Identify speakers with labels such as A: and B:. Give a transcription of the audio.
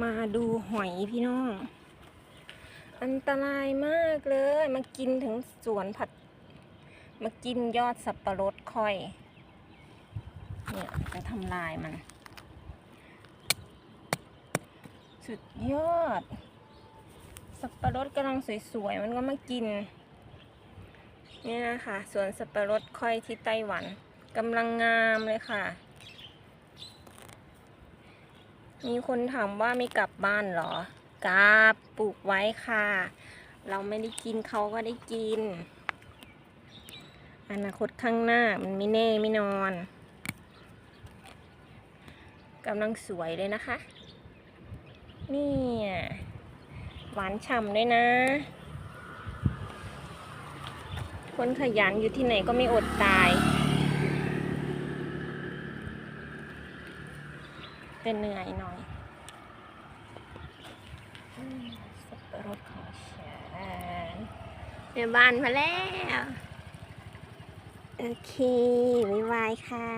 A: มาดูหอยพี่น้อง อันตรายมากเลย มากินถึงสวนผัด มากินยอดสับปะรดค่อย เนี่ยจะทำลายมัน สุดยอด สับปะรดกำลังสวยๆ มันก็มากิน เนี่ยนะคะสวนสับปะรดค่อยที่ไต้หวันกำลังงามเลยค่ะ มีคนถามว่าไม่กลับบ้านเหรอกลับปลูกไว้ค่ะ เราไม่ได้กินเขาก็ได้กิน อนาคตข้างหน้ามันไม่แน่ไม่นอนกำลังสวยเลยนะคะ นี่หวานฉ่ำด้วยนะ คนขยันอยู่ที่ไหนก็ไม่อดตาย เป็นเหนื่อยหน่อยสับปะรดของฉันเดี๋ยวบานมาแล้ว โอเคบ๊ายบายค่ะ